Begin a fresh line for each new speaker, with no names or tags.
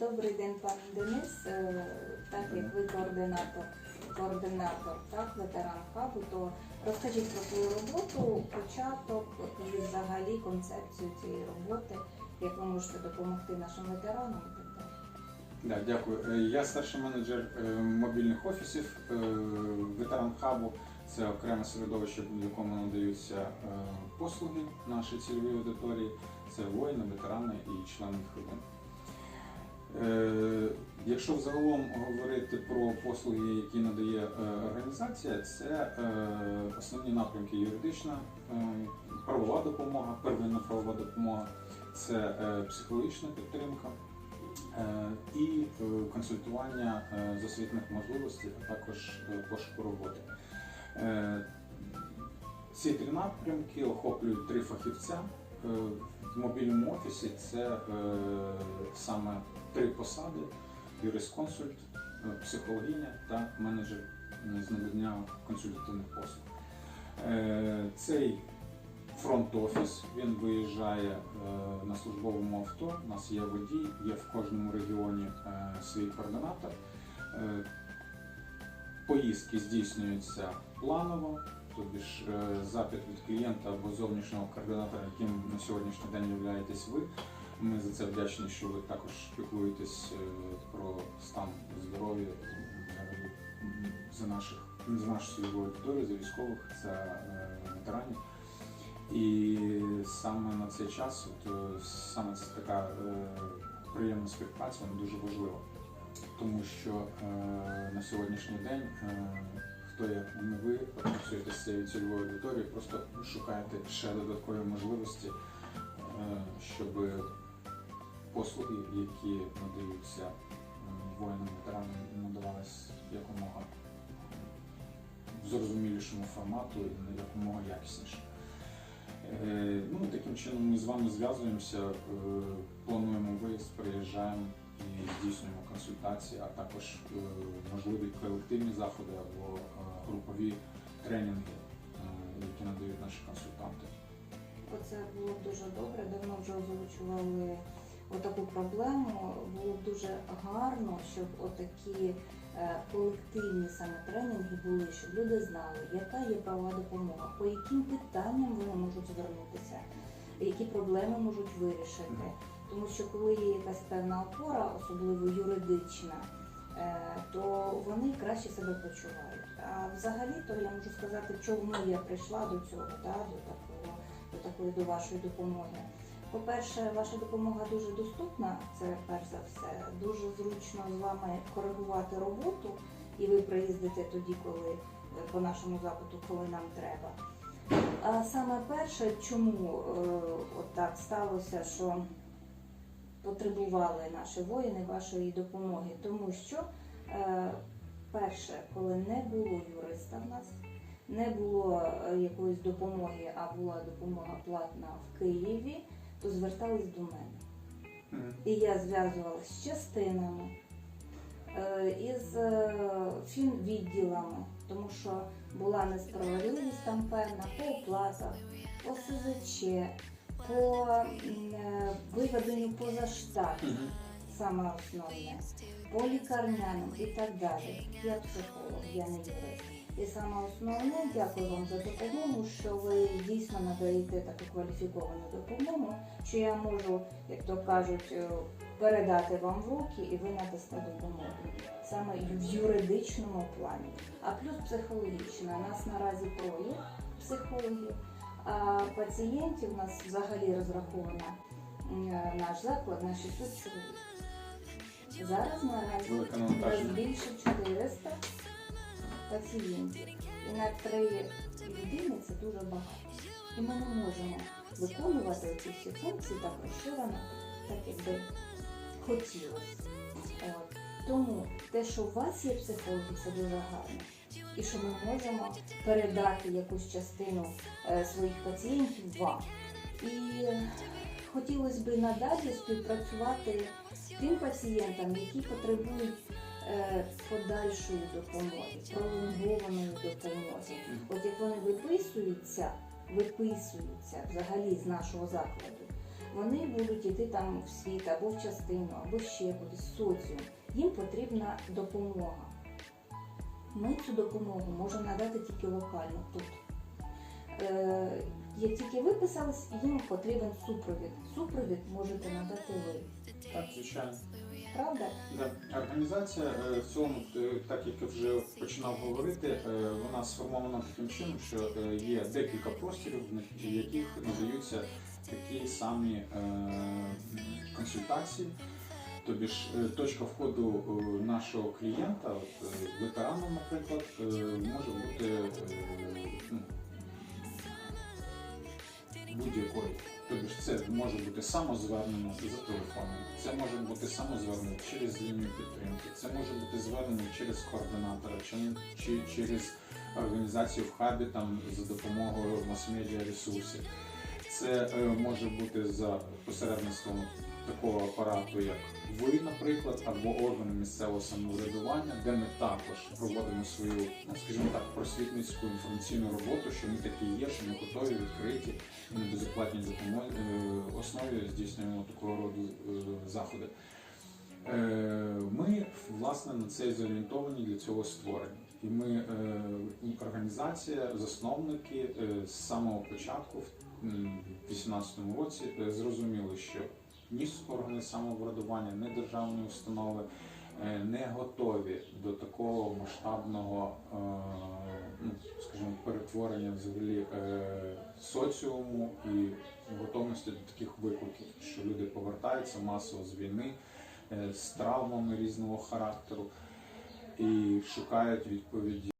Добрий день, пан Денис. Е, Так як ви координатор, координатор так, ветеран хабу, то розкажіть про свою роботу, початок і взагалі концепцію цієї роботи, як ви можете допомогти нашим ветеранам і так далі.
Да, дякую. Е, Я старший менеджер е, мобільних офісів ветеран хабу. Це окреме середовище, в якому надаються послуги нашій цільовій аудиторії. Це воїни, ветерани і члени їх родин. Е, Якщо взагалом говорити про послуги, які надає е, організація, це е, основні напрямки юридична, правова допомога, первинна правова допомога, це психологічна підтримка. І консультування з освітних можливостей, а також пошуку роботи. Ці три напрямки охоплюють три фахівця. Е, В мобільному офісі це е, саме три посади: юрисконсульт, е, психологиня та менеджер з надання консультативних послуг. Цей фронт-офіс. Він виїжджає на службовому авто. У нас є водій, є в кожному регіоні свій координатор. Поїздки здійснюються планово, тобі ж е, запит від клієнта або зовнішнього координатора, яким на сьогоднішній день являєтесь ви. Ми за це вдячні, що ви також піклуєтесь е, про стан здоров'я за наших за нашу свою аудиторію, за військових, за е, ветеранів. І саме на цей час, от, саме це така приємна співпраця, вона дуже важлива. Тому що на сьогоднішній день, хто як не ви, працюєте з цією цільовою аудиторією, просто шукаєте ще додаткові можливості, е, щоб послуги, які надаються е, воїнам ветеранам, надавались якомога в зрозумілішому формату і якомога якісніше. Е, Ну, таким чином ми з вами зв'язуємося, плануємо виїзд, приїжджаємо і здійснюємо консультації, а також е, можливі колективні заходи або е, групові тренінги, е, які надають наші консультанти.
Оце було б дуже добре. Давно вже озвучували отаку проблему. Було б дуже гарно, щоб отакі колективні саме тренінги були, щоб люди знали, яка є правова допомога, по яким питанням вони можуть звернутися, які проблеми можуть вирішити. Тому що коли є якась певна опора, особливо юридична, е, то вони краще себе почувають. А взагалі, то я можу сказати, чому я прийшла до цього, да, до такого, до такої до вашої допомоги. По-перше, ваша допомога дуже доступна, це перш за все. Дуже зручно з вами коригувати роботу, і ви приїздите тоді, коли е, по нашому запиту, коли нам треба. А саме перше, чому е, от так сталося, що потребували наші воїни вашої допомоги, тому що е, перше, коли не було юриста в нас, не було е, якоїсь допомоги, а була допомога платна в Києві, то звертались до мене. І я зв'язувалася з частинами, е, із фінвідділами, тому що була несправедливість там певна по оплатах, по СЗЧ, по е, виведенню поза штат, саме основне, по лікарняним і так далі. Я психолог, я не юрист. І саме основне, дякую вам за допомогу, що ви дійсно надаєте таку кваліфіковану допомогу, що я можу, як то кажуть, е, передати вам в руки і ви надасте допомогу. Саме в юридичному плані. А плюс психологічна. Нас наразі троє психологів, пацієнтів у нас взагалі розрахована е, наш заклад на 600 чоловік. Зараз
навантаження.
більше 400 пацієнтів. І на три людини це дуже багато. І ми не можемо виконувати ці всі функції так розширено, так як би хотілося. От. Тому те, що у вас є психологи, це дуже гарно. І що ми можемо передати якусь частину е, своїх пацієнтів вам. І е, хотілося б надалі співпрацювати з тим пацієнтам, які потребують е, подальшої допомоги, пролонгованої допомоги. От як вони виписуються, виписуються взагалі з нашого закладу, Вони будуть йти там в світ або в частину, або ще кудись в соціум. Їм потрібна допомога. Ми цю допомогу можемо надати тільки локально тут. Е, як тільки виписались, їм потрібен супровід. Супровід можете надати ви.
Так, звичайно.
Правда?
Да. Організація е, в цілому, е, так як я вже починав говорити, е, вона сформована таким чином, що е, є декілька просторів, в яких надаються такі самі е, консультації. Тобі ж е, точка входу е, нашого клієнта, от, е, ветерана, наприклад, може бути ну, будь-якої. Тобто ж це може бути самозвернення за телефоном, це може бути самозвернення через лінію підтримки, це може бути звернення через координатора чи, чи через організацію в хабі там за допомогою мас-медіа ресурсів. Це е, може бути за посередництвом такого апарату, як ви, наприклад, або органи місцевого самоврядування, де ми також проводимо свою, ну скажімо так, просвітницьку інформаційну роботу, що ми такі є, що ми готові, відкриті і на безоплатній е, основі здійснюємо такого роду е, заходи. Е, Ми власне на це зорієнтовані для цього створені. І ми організація, засновники з самого початку в 2018 році зрозуміли, що ні органи самоврядування, ні державні установи е, не готові до такого масштабного, е, ну скажімо, перетворення взагалі е, соціуму і готовності до таких викликів, що люди повертаються масово з війни з травмами різного характеру і шукають відповіді